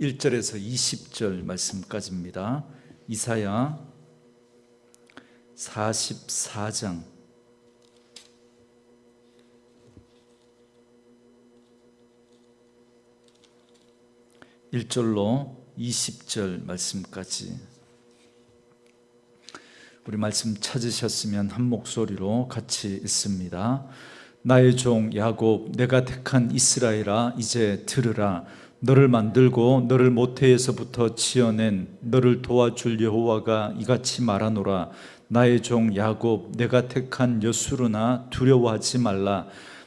1절에서 20절 말씀까지입니다. 이사야 44장 1절로 20절 말씀까지 우리 말씀 찾으셨으면 한 목소리로 같이 읽습니다. 나의 종 야곱 내가 택한 이스라엘아 이제 들으라 너를 만들고 너를 모태에서부터 지어낸 너를 도와줄 여호와가 이같이 말하노라. 나의 종 야곱 내가 택한 여수르나 두려워하지 말라.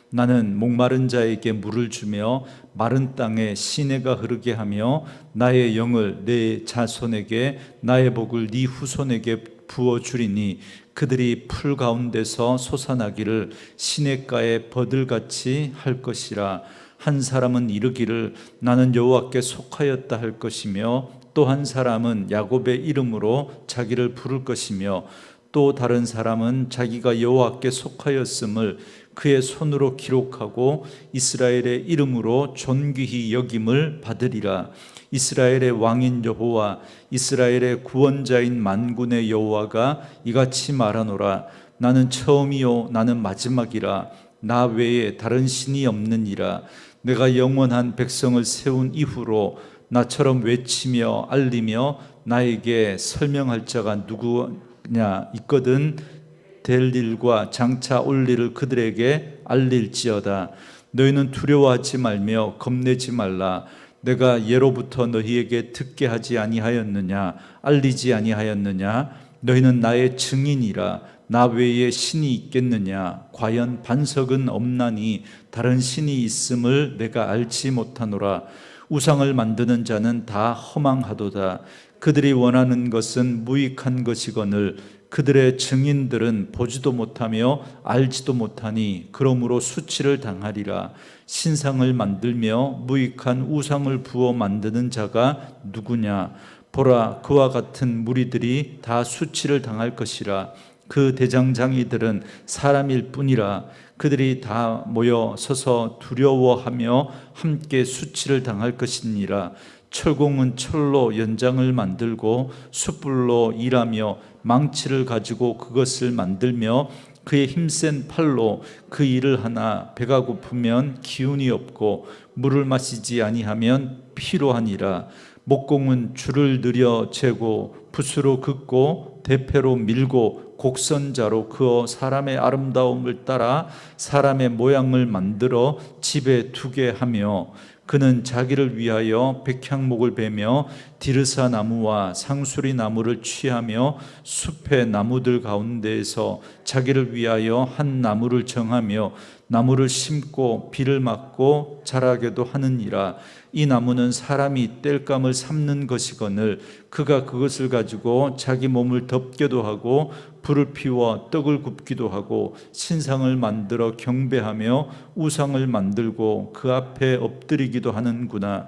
나는 목마른 자에게 물을 주며 마른 땅에 시내가 흐르게 하며 나의 영을 내 자손에게 나의 복을 네 후손에게 부어 주리니 그들이 풀 가운데서 솟아나기를 시냇가에 버들같이 할 것이라 한 사람은 이르기를 나는 여호와께 속하였다 할 것이며 또 한 사람은 야곱의 이름으로 자기를 부를 것이며 또 다른 사람은 자기가 여호와께 속하였음을 그의 손으로 기록하고 이스라엘의 이름으로 존귀히 여김을 받으리라. 이스라엘의 왕인 여호와 이스라엘의 구원자인 만군의 여호와가 이같이 말하노라. 나는 처음이요 나는 마지막이라. 나 외에 다른 신이 없느니라 내가 영원한 백성을 세운 이후로 나처럼 외치며 알리며 나에게 설명할 자가 누구냐 있거든. 될 일과 장차 올 일을 그들에게 알릴지어다. 너희는 두려워하지 말며 겁내지 말라. 내가 예로부터 너희에게 듣게 하지 아니하였느냐 알리지 아니하였느냐? 너희는 나의 증인이라 나 외에 신이 있겠느냐? 과연 반석은 없나니 다른 신이 있음을 내가 알지 못하노라. 우상을 만드는 자는 다 허망하도다. 그들이 원하는 것은 무익한 것이거늘 그들의 증인들은 보지도 못하며 알지도 못하니 그러므로 수치를 당하리라. 신상을 만들며 무익한 우상을 부어 만드는 자가 누구냐? 보라 그와 같은 무리들이 다 수치를 당할 것이라 그 대장장이들은 사람일 뿐이라 그들이 다 모여 서서 두려워하며 함께 수치를 당할 것이니라. 철공은 철로 연장을 만들고 숯불로 일하며 망치를 가지고 그것을 만들며 그의 힘센 팔로 그 일을 하나 배가 고프면 기운이 없고 물을 마시지 아니하면 피로하니라. 목공은 줄을 들여 재고 붓으로 긋고 대패로 밀고 곡선자로 그어 사람의 아름다움을 따라 사람의 모양을 만들어 집에 두게 하며 그는 자기를 위하여 백향목을 베며 디르사 나무와 상수리 나무를 취하며 숲의 나무들 가운데에서 자기를 위하여 한 나무를 정하며 나무를 심고 비를 맞고 자라게도 하느니라. 이 나무는 사람이 땔감을 삼는 것이거늘 그가 그것을 가지고 자기 몸을 덮게도 하고 불을 피워 떡을 굽기도 하고 신상을 만들어 경배하며 우상을 만들고 그 앞에 엎드리기도 하는구나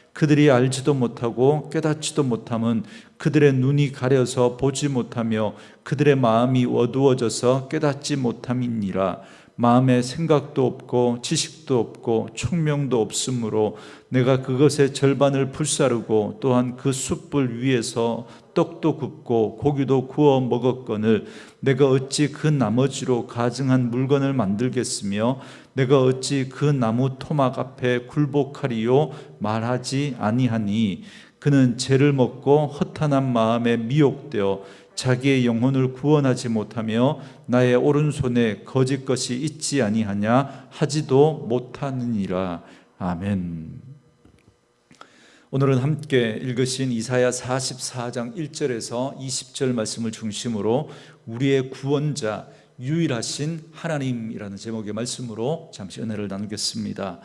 그들이 알지도 못하고 깨닫지도 못함은 그들의 눈이 가려서 보지 못하며 그들의 마음이 어두워져서 깨닫지 못함이니라 마음에 생각도 없고 지식도 없고 총명도 없으므로 내가 그것의 절반을 불사르고 또한 그 숯불 위에서 떡도 굽고 고기도 구워 먹었거늘 내가 어찌 그 나머지로 가증한 물건을 만들겠으며 내가 어찌 그 나무 토막 앞에 굴복하리요? 말하지 아니하니. 그는 죄를 먹고 허탄한 마음에 미혹되어 자기의 영혼을 구원하지 못하며 나의 오른손에 거짓 것이 있지 아니하냐 하지도 못하느니라 아멘. 오늘은 함께 읽으신 이사야 44장 1절에서 20절 말씀을 중심으로 우리의 구원자 유일하신 하나님이라는 제목의 말씀으로 잠시 은혜를 나누겠습니다.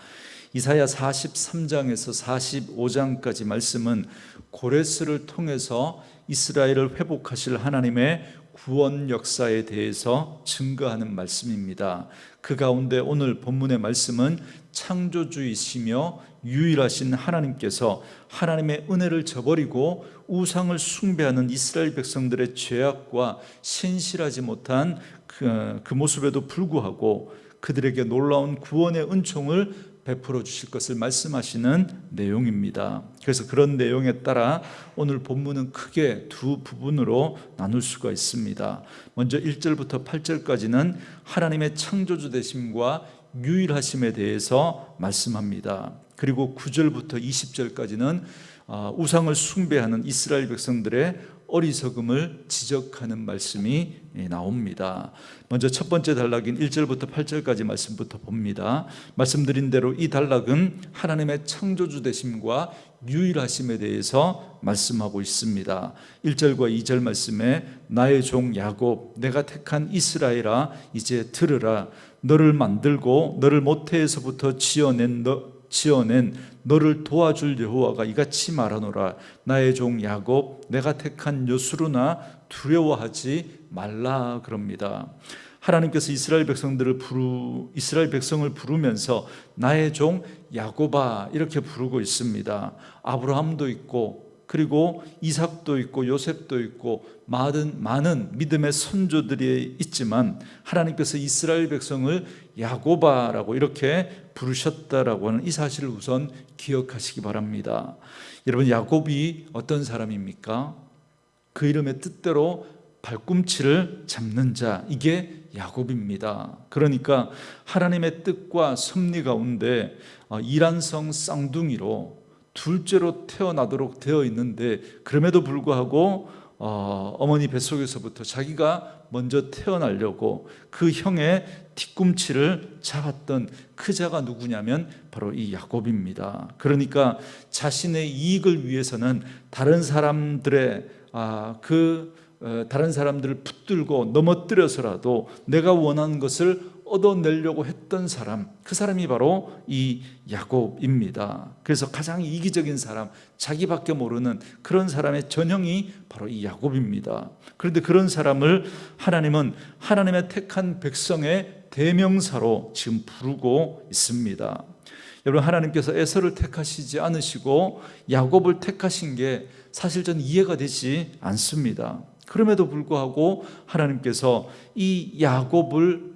이사야 43장에서 45장까지 말씀은 고레스를 통해서 이스라엘을 회복하실 하나님의 구원 역사에 대해서 증거하는 말씀입니다. 그 가운데 오늘 본문의 말씀은 창조주이시며 유일하신 하나님께서 하나님의 은혜를 저버리고 우상을 숭배하는 이스라엘 백성들의 죄악과 신실하지 못한 그, 그 모습에도 불구하고 그들에게 놀라운 구원의 은총을 베풀어 주실 것을 말씀하시는 내용입니다. 그래서 그런 내용에 따라 오늘 본문은 크게 두 부분으로 나눌 수가 있습니다. 먼저 1절부터 8절까지는 하나님의 창조주 되심과 유일하심에 대해서 말씀합니다. 그리고 9절부터 20절까지는 아, 우상을 숭배하는 이스라엘 백성들의 어리석음을 지적하는 말씀이 예, 나옵니다. 먼저 첫 번째 단락인 1절부터 8절까지 말씀부터 봅니다. 말씀드린 대로 이 단락은 하나님의 창조주 되심과 유일하심에 대해서 말씀하고 있습니다. 1절과 2절 말씀에 나의 종 야곱 내가 택한 이스라엘아 이제 들으라 너를 만들고 너를 모태에서부터 지어낸 너 지어낸 너를 도와줄 여호와가 이같이 말하노라 나의 종 야곱 내가 택한 여수르나 두려워하지 말라 그럽니다. 하나님께서 이스라엘 백성들을 부르 이스라엘 백성을 부르면서 나의 종 야곱아 이렇게 부르고 있습니다. 아브라함도 있고 그리고 이삭도 있고 요셉도 있고 많은 많은 믿음의 선조들이 있지만 하나님께서 이스라엘 백성을 야고바라고 이렇게 부르셨다라고 하는 이 사실을 우선 기억하시기 바랍니다. 여러분 야곱이 어떤 사람입니까? 그 이름의 뜻대로 발꿈치를 잡는 자 이게 야곱입니다. 그러니까 하나님의 뜻과 섭리 가운데 어, 이란성 쌍둥이로 둘째로 태어나도록 되어 있는데 그럼에도 불구하고 어, 어머니 뱃속에서부터 자기가 먼저 태어나려고 그 형의 뒤꿈치를 잡았던 그 자가 누구냐면 바로 이 야곱입니다. 그러니까 자신의 이익을 위해서는 다른 사람들의 아, 그 어, 다른 사람들을 붙들고 넘어뜨려서라도 내가 원하는 것을 얻어내려고 했던 사람, 그 사람이 바로 이 야곱입니다. 그래서 가장 이기적인 사람, 자기밖에 모르는 그런 사람의 전형이 바로 이 야곱입니다. 그런데 그런 사람을 하나님은 하나님의 택한 백성의 대명사로 지금 부르고 있습니다. 여러분 하나님께서 에서를 택하시지 않으시고 야곱을 택하신 게 사실 전 이해가 되지 않습니다. 그럼에도 불구하고 하나님께서 이 야곱을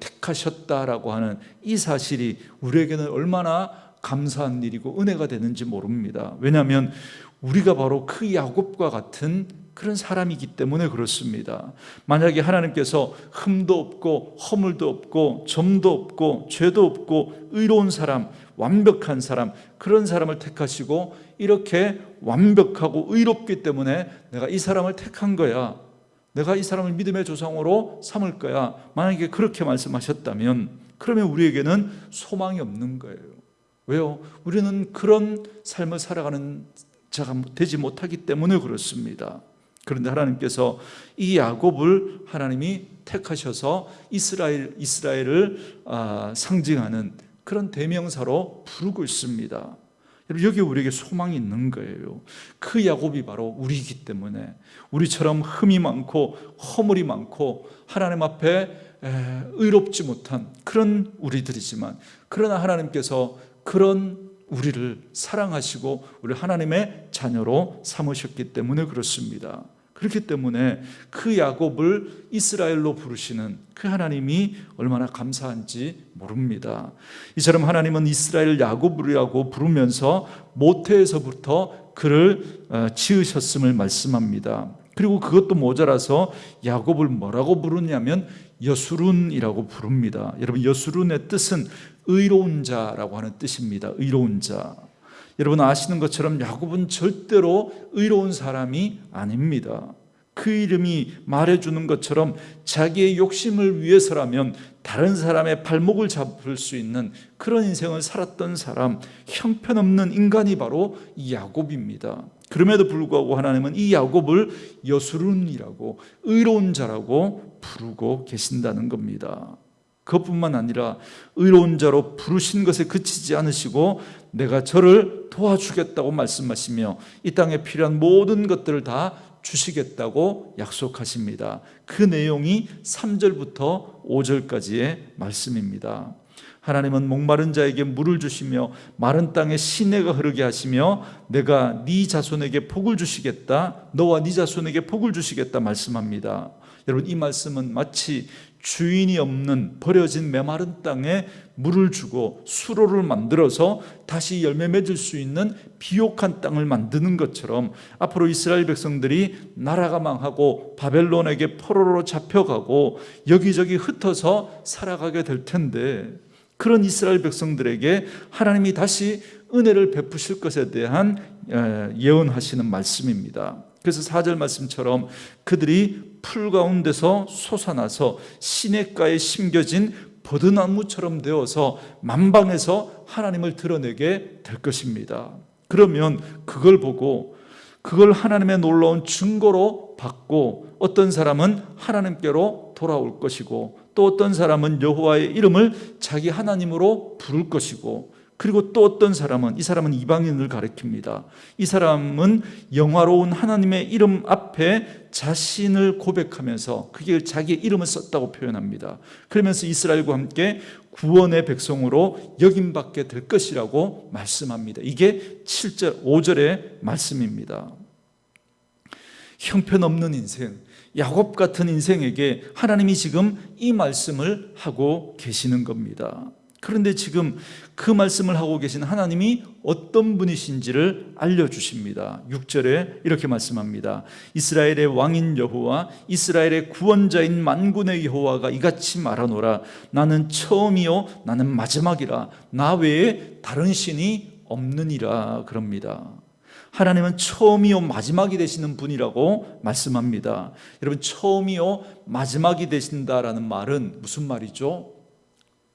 택하셨다라고 하는 이 사실이 우리에게는 얼마나 감사한 일이고 은혜가 되는지 모릅니다. 왜냐하면 우리가 바로 그 야곱과 같은 그런 사람이기 때문에 그렇습니다. 만약에 하나님께서 흠도 없고 허물도 없고 점도 없고 죄도 없고 의로운 사람, 완벽한 사람, 그런 사람을 택하시고 이렇게 완벽하고 의롭기 때문에 내가 이 사람을 택한 거야. 내가 이 사람을 믿음의 조상으로 삼을 거야. 만약에 그렇게 말씀하셨다면 그러면 우리에게는 소망이 없는 거예요. 왜요? 우리는 그런 삶을 살아가는 자가 되지 못하기 때문에 그렇습니다. 그런데 하나님께서 이 야곱을 하나님이 택하셔서 이스라엘 이스라엘을 아, 상징하는 그런 대명사로 부르고 있습니다. 여기 우리에게 소망이 있는 거예요. 그 야곱이 바로 우리이기 때문에 우리처럼 흠이 많고 허물이 많고 하나님 앞에 의롭지 못한 그런 우리들이지만 그러나 하나님께서 그런 우리를 사랑하시고 우리 하나님의 자녀로 삼으셨기 때문에 그렇습니다. 그렇기 때문에 그 야곱을 이스라엘로 부르시는 그 하나님이 얼마나 감사한지 모릅니다. 이처럼 하나님은 이스라엘 야곱이라고 부르면서 모태에서부터 그를 어, 지으셨음을 말씀합니다. 그리고 그것도 모자라서 야곱을 뭐라고 부르냐면 여수룬이라고 부릅니다. 여러분 여수룬의 뜻은 의로운 자라고 하는 뜻입니다. 의로운 자. 여러분 아시는 것처럼 야곱은 절대로 의로운 사람이 아닙니다. 그 이름이 말해주는 것처럼 자기의 욕심을 위해서라면 다른 사람의 발목을 잡을 수 있는 그런 인생을 살았던 사람, 형편없는 인간이 바로 이 야곱입니다. 그럼에도 불구하고 하나님은 이 야곱을 여수룬이라고 의로운 자라고 부르고 계신다는 겁니다. 그것뿐만 아니라 의로운 자로 부르신 것에 그치지 않으시고 내가 저를 도와주겠다고 말씀하시며 이 땅에 필요한 모든 것들을 다 주시겠다고 약속하십니다. 그 내용이 3절부터 5절까지의 말씀입니다. 하나님은 목마른 자에게 물을 주시며 마른 땅에 시내가 흐르게 하시며 내가 네 자손에게 복을 주시겠다. 너와 네 자손에게 복을 주시겠다 말씀합니다. 여러분 이 말씀은 마치 주인이 없는 버려진 메마른 땅에 물을 주고 수로를 만들어서 다시 열매 맺을 수 있는 비옥한 땅을 만드는 것처럼 앞으로 이스라엘 백성들이 나라가 망하고 바벨론에게 포로로 잡혀가고 여기저기 흩어서 살아가게 될 텐데 그런 이스라엘 백성들에게 하나님이 다시 은혜를 베푸실 것에 대한 예언하시는 말씀입니다. 그래서 4절 말씀처럼 그들이 풀 가운데서 솟아나서 시냇가에 심겨진 버드나무처럼 되어서 만방에서 하나님을 드러내게 될 것입니다. 그러면 그걸 보고 그걸 하나님의 놀라운 증거로 받고 어떤 사람은 하나님께로 돌아올 것이고 또 어떤 사람은 여호와의 이름을 자기 하나님으로 부를 것이고 그리고 또 어떤 사람은 이 사람은 이방인을 가리킵니다. 이 사람은 영화로운 하나님의 이름 앞에 자신을 고백하면서 그게 자기의 이름을 썼다고 표현합니다. 그러면서 이스라엘과 함께 구원의 백성으로 여김받게 될 것이라고 말씀합니다. 이게 7절, 5절의 말씀입니다. 형편없는 인생, 야곱 같은 인생에게 하나님이 지금 이 말씀을 하고 계시는 겁니다. 그런데 지금 그 말씀을 하고 계신 하나님이 어떤 분이신지를 알려주십니다. 6절에 이렇게 말씀합니다. 이스라엘의 왕인 여호와 이스라엘의 구원자인 만군의 여호와가 이같이 말하노라 나는 처음이요 나는 마지막이라 나 외에 다른 신이 없느니라 그럽니다. 하나님은 처음이요 마지막이 되시는 분이라고 말씀합니다. 여러분 처음이요 마지막이 되신다라는 말은 무슨 말이죠?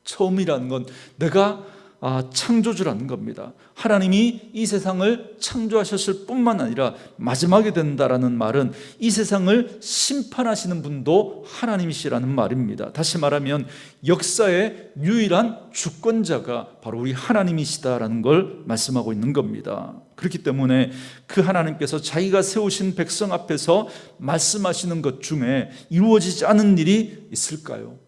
처음이라는 건 내가 아, 창조주라는 겁니다. 하나님이 이 세상을 창조하셨을 뿐만 아니라 마지막에 된다라는 말은 이 세상을 심판하시는 분도 하나님이시라는 말입니다. 다시 말하면 역사의 유일한 주권자가 바로 우리 하나님이시다라는 걸 말씀하고 있는 겁니다. 그렇기 때문에 그 하나님께서 자기가 세우신 백성 앞에서 말씀하시는 것 중에 이루어지지 않은 일이 있을까요?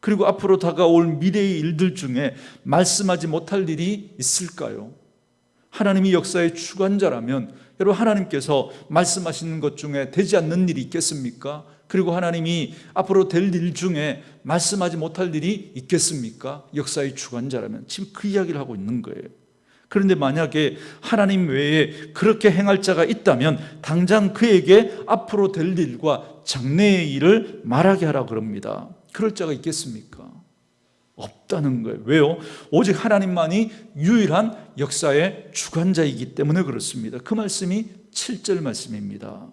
그리고 앞으로 다가올 미래의 일들 중에 말씀하지 못할 일이 있을까요? 하나님이 역사의 주관자라면 여러분 하나님께서 말씀하시는 것 중에 되지 않는 일이 있겠습니까? 그리고 하나님이 앞으로 될 일 중에 말씀하지 못할 일이 있겠습니까? 역사의 주관자라면 지금 그 이야기를 하고 있는 거예요. 그런데 만약에 하나님 외에 그렇게 행할 자가 있다면 당장 그에게 앞으로 될 일과 장래의 일을 말하게 하라 그럽니다. 그럴 자가 있겠습니까? 없다는 거예요. 왜요? 오직 하나님만이 유일한 역사의 주관자이기 때문에 그렇습니다. 그 말씀이 7절 말씀입니다.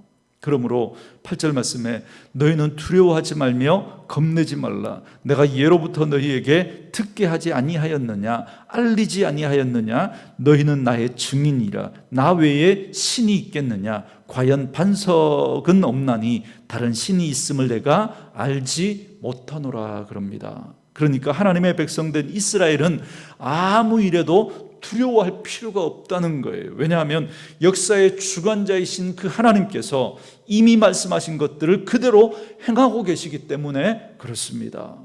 그러므로 8절 말씀에 너희는 두려워하지 말며 겁내지 말라. 내가 예로부터 너희에게 듣게 하지 아니하였느냐 알리지 아니하였느냐 너희는 나의 증인이라. 나 외에 신이 있겠느냐 과연 반석은 없나니 다른 신이 있음을 내가 알지 못하노라 그럽니다. 그러니까 하나님의 백성된 이스라엘은 아무 일에도 두려워할 필요가 없다는 거예요. 왜냐하면 역사의 주관자이신 그 하나님께서 이미 말씀하신 것들을 그대로 행하고 계시기 때문에 그렇습니다.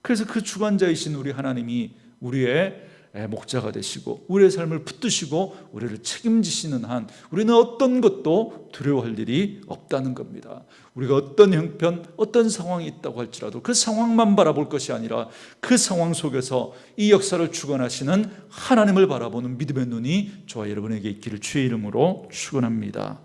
그래서 그 주관자이신 우리 하나님이 우리의 예, 목자가 되시고 우리의 삶을 붙드시고 우리를 책임지시는 한 우리는 어떤 것도 두려워할 일이 없다는 겁니다. 우리가 어떤 형편, 어떤 상황이 있다고 할지라도 그 상황만 바라볼 것이 아니라 그 상황 속에서 이 역사를 주관하시는 하나님을 바라보는 믿음의 눈이 저와 여러분에게 있기를 주의 이름으로 축원합니다.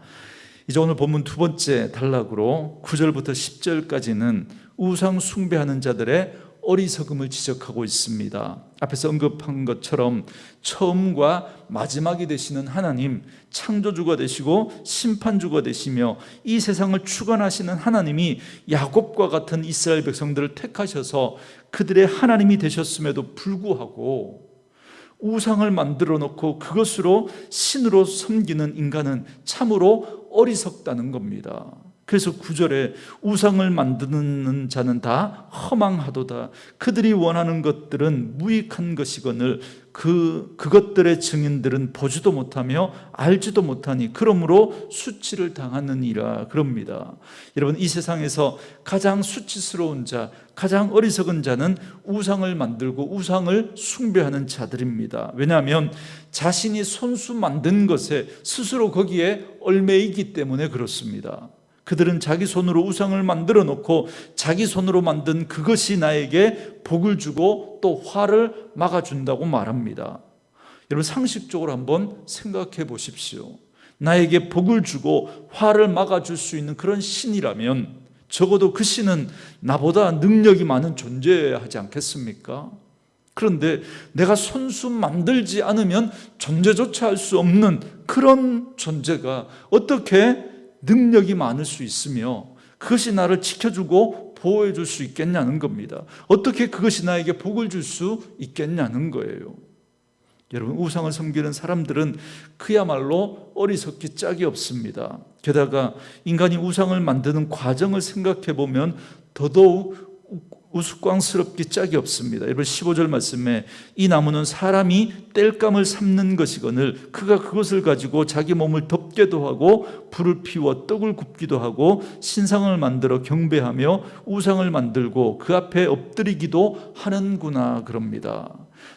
이제 오늘 본문 두 번째 단락으로 9절부터 10절까지는 우상 숭배하는 자들의 어리석음을 지적하고 있습니다. 앞에서 언급한 것처럼 처음과 마지막이 되시는 하나님, 창조주가 되시고 심판주가 되시며 이 세상을 주관하시는 하나님이 야곱과 같은 이스라엘 백성들을 택하셔서 그들의 하나님이 되셨음에도 불구하고 우상을 만들어 놓고 그것으로 신으로 섬기는 인간은 참으로 어리석다는 겁니다. 그래서 구절에 우상을 만드는 자는 다 허망하도다. 그들이 원하는 것들은 무익한 것이거늘 그 그것들의 증인들은 보지도 못하며 알지도 못하니 그러므로 수치를 당하느니라 그럽니다. 여러분 이 세상에서 가장 수치스러운 자, 가장 어리석은 자는 우상을 만들고 우상을 숭배하는 자들입니다. 왜냐하면 자신이 손수 만든 것에 스스로 거기에 얼매이기 때문에 그렇습니다. 그들은 자기 손으로 우상을 만들어 놓고 자기 손으로 만든 그것이 나에게 복을 주고 또 화를 막아준다고 말합니다. 여러분 상식적으로 한번 생각해 보십시오. 나에게 복을 주고 화를 막아줄 수 있는 그런 신이라면 적어도 그 신은 나보다 능력이 많은 존재하지 않겠습니까? 그런데 내가 손수 만들지 않으면 존재조차 할 수 없는 그런 존재가 어떻게 능력이 많을 수 있으며 그것이 나를 지켜주고 보호해 줄 수 있겠냐는 겁니다. 어떻게 그것이 나에게 복을 줄 수 있겠냐는 거예요. 여러분, 우상을 섬기는 사람들은 그야말로 어리석기 짝이 없습니다. 게다가 인간이 우상을 만드는 과정을 생각해 보면 더더욱 우스꽝스럽기 짝이 없습니다. 여러분 15절 말씀에 이 나무는 사람이 땔감을 삶는 것이거늘 그가 그것을 가지고 자기 몸을 덮게도 하고 불을 피워 떡을 굽기도 하고 신상을 만들어 경배하며 우상을 만들고 그 앞에 엎드리기도 하는구나 그럽니다.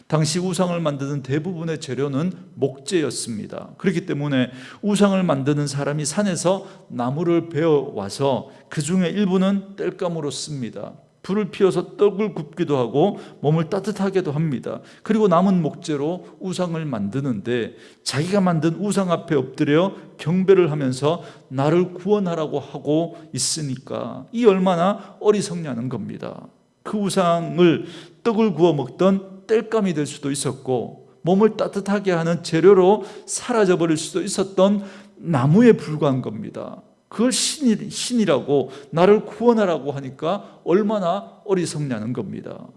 당시 우상을 만드는 대부분의 재료는 목재였습니다. 그렇기 때문에 우상을 만드는 사람이 산에서 나무를 베어 와서 그 중에 일부는 땔감으로 씁니다. 불을 피워서 떡을 굽기도 하고 몸을 따뜻하게도 합니다. 그리고 남은 목재로 우상을 만드는데 자기가 만든 우상 앞에 엎드려 경배를 하면서 나를 구원하라고 하고 있으니까 이 얼마나 어리석냐는 겁니다. 그 우상을 떡을 구워 먹던 땔감이 될 수도 있었고 몸을 따뜻하게 하는 재료로 사라져 버릴 수도 있었던 나무에 불과한 겁니다. 그걸 신이, 신이라고 나를 구원하라고 하니까 얼마나 어리석냐는 겁니다.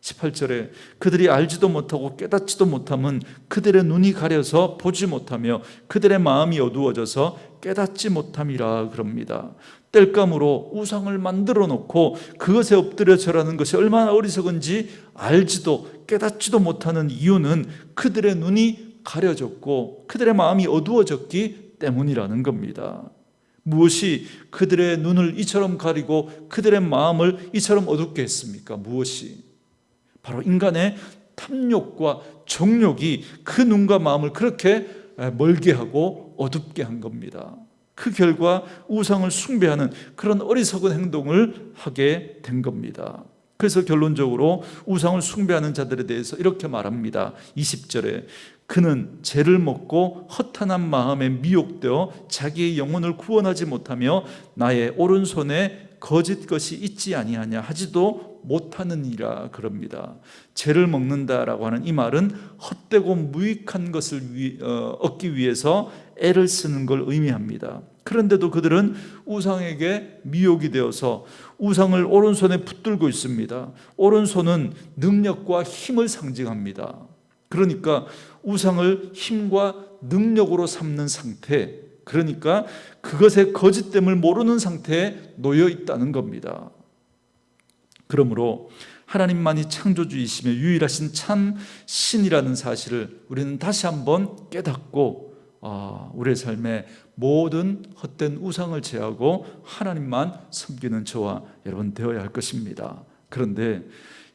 18절에 그들이 알지도 못하고 깨닫지도 못함은 그들의 눈이 가려서 보지 못하며 그들의 마음이 어두워져서 깨닫지 못함이라 그럽니다. 땔감으로 우상을 만들어 놓고 그것에 엎드려 절하는 것이 얼마나 어리석은지 알지도 깨닫지도 못하는 이유는 그들의 눈이 가려졌고 그들의 마음이 어두워졌기 때문이라는 겁니다. 무엇이 그들의 눈을 이처럼 가리고 그들의 마음을 이처럼 어둡게 했습니까? 무엇이? 바로 인간의 탐욕과 정욕이 그 눈과 마음을 그렇게 멀게 하고 어둡게 한 겁니다. 그 결과 우상을 숭배하는 그런 어리석은 행동을 하게 된 겁니다. 그래서 결론적으로 우상을 숭배하는 자들에 대해서 이렇게 말합니다. 20절에 그는 죄를 먹고 허탄한 마음에 미혹되어 자기의 영혼을 구원하지 못하며 나의 오른손에 거짓 것이 있지 아니하냐 하지도 못하느니라 그럽니다. 죄를 먹는다라고 하는 이 말은 헛되고 무익한 것을 어, 얻기 위해서 애를 쓰는 걸 의미합니다. 그런데도 그들은 우상에게 미혹이 되어서 우상을 오른손에 붙들고 있습니다. 오른손은 능력과 힘을 상징합니다. 그러니까 우상을 힘과 능력으로 삼는 상태, 그러니까 그것의 거짓됨을 모르는 상태에 놓여 있다는 겁니다. 그러므로 하나님만이 창조주이시며 유일하신 참 신이라는 사실을 우리는 다시 한번 깨닫고 아, 우리의 삶에 모든 헛된 우상을 제하고 하나님만 섬기는 저와 여러분 되어야 할 것입니다. 그런데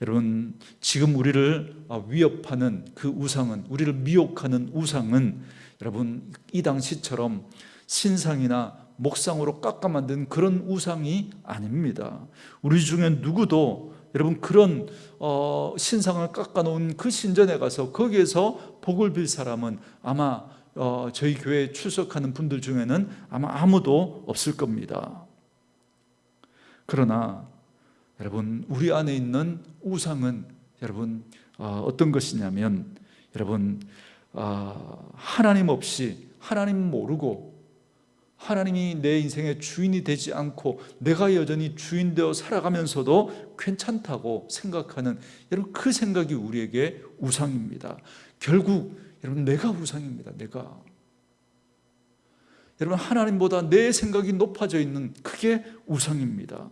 여러분 지금 우리를 아, 위협하는 그 우상은 우리를 미혹하는 우상은 여러분 이 당시처럼 신상이나 목상으로 깎아 만든 그런 우상이 아닙니다. 우리 중에 누구도 여러분 그런 어, 신상을 깎아 놓은 그 신전에 가서 거기에서 복을 빌 사람은 아마 어, 저희 교회에 출석하는 분들 중에는 아마 아무도 없을 겁니다. 그러나 여러분 우리 안에 있는 우상은 여러분 어, 어떤 것이냐면 여러분 어, 하나님 없이 하나님 모르고 하나님이 내 인생의 주인이 되지 않고 내가 여전히 주인 되어 살아가면서도 괜찮다고 생각하는 여러분 그 생각이 우리에게 우상입니다. 결국 여러분 내가 우상입니다. 내가 여러분 하나님보다 내 생각이 높아져 있는 그게 우상입니다.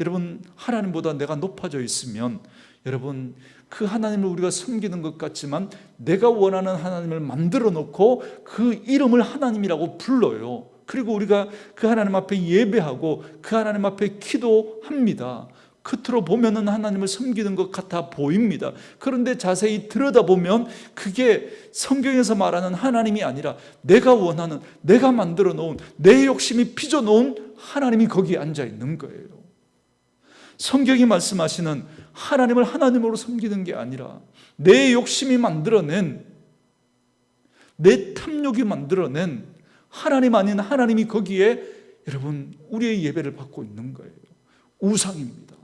여러분 하나님보다 내가 높아져 있으면 여러분 그 하나님을 우리가 섬기는 것 같지만 내가 원하는 하나님을 만들어 놓고 그 이름을 하나님이라고 불러요. 그리고 우리가 그 하나님 앞에 예배하고 그 하나님 앞에 기도합니다. 겉으로 보면은 하나님을 섬기는 것 같아 보입니다. 그런데 자세히 들여다보면 그게 성경에서 말하는 하나님이 아니라 내가 원하는, 내가 만들어 놓은, 내 욕심이 빚어 놓은 하나님이 거기에 앉아 있는 거예요. 성경이 말씀하시는 하나님을 하나님으로 섬기는 게 아니라 내 욕심이 만들어낸 내 탐욕이 만들어낸 하나님 아닌 하나님이 거기에 여러분 우리의 예배를 받고 있는 거예요. 우상입니다.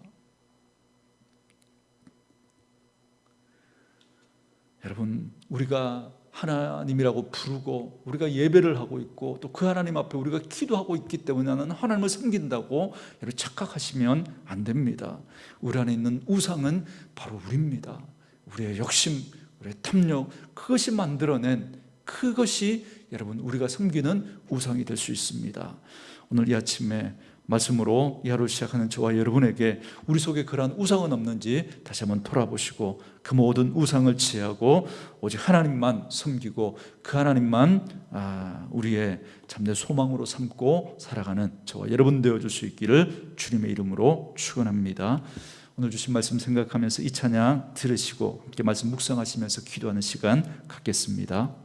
여러분 우리가 하나님이라고 부르고 우리가 예배를 하고 있고 또 그 하나님 앞에 우리가 기도하고 있기 때문에 나는 하나님을 섬긴다고 여러분 착각하시면 안 됩니다. 우리 안에 있는 우상은 바로 우리입니다. 우리의 욕심, 우리의 탐욕 그것이 만들어낸 그것이 여러분 우리가 섬기는 우상이 될 수 있습니다. 오늘 이 아침에 말씀으로 이 하루 시작하는 저와 여러분에게 우리 속에 그러한 우상은 없는지 다시 한번 돌아보시고 그 모든 우상을 지하고 오직 하나님만 섬기고 그 하나님만 아, 우리의 참된 소망으로 삼고 살아가는 저와 여러분 되어줄 수 있기를 주님의 이름으로 축원합니다. 오늘 주신 말씀 생각하면서 이 찬양 들으시고 함께 말씀 묵상하시면서 기도하는 시간 갖겠습니다.